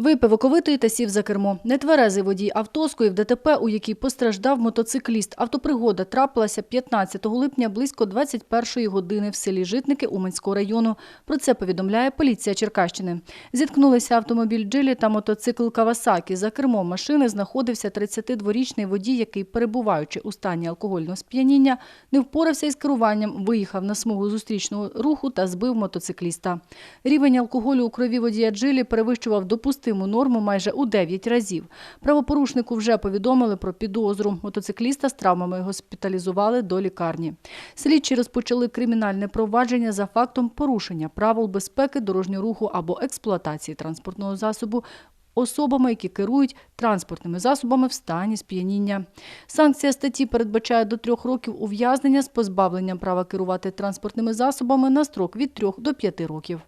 Випив оковитої та сів за кермо. Нетверезий водій авто скоїв ДТП, у якій постраждав мотоцикліст. Автопригода трапилася 15 липня близько 21 години в селі Житники Уманського району. Про це повідомляє поліція Черкащини. Зіткнулися автомобіль Джилі та мотоцикл Кавасакі. За кермом машини знаходився 32-річний водій, який, перебуваючи у стані алкогольного сп'яніння, не впорався із керуванням, виїхав на смугу зустрічного руху та збив мотоцикліста. Рівень алкоголю у крові водія Джилі перевищував допустиму норму майже у 9 разів. Правопорушнику вже повідомили про підозру. Мотоцикліста з травмами госпіталізували до лікарні. Слідчі розпочали кримінальне провадження за фактом порушення правил безпеки дорожнього руху або експлуатації транспортного засобу особами, які керують транспортними засобами в стані сп'яніння. Санкція статті передбачає до трьох років ув'язнення з позбавленням права керувати транспортними засобами на строк від трьох до п'яти років.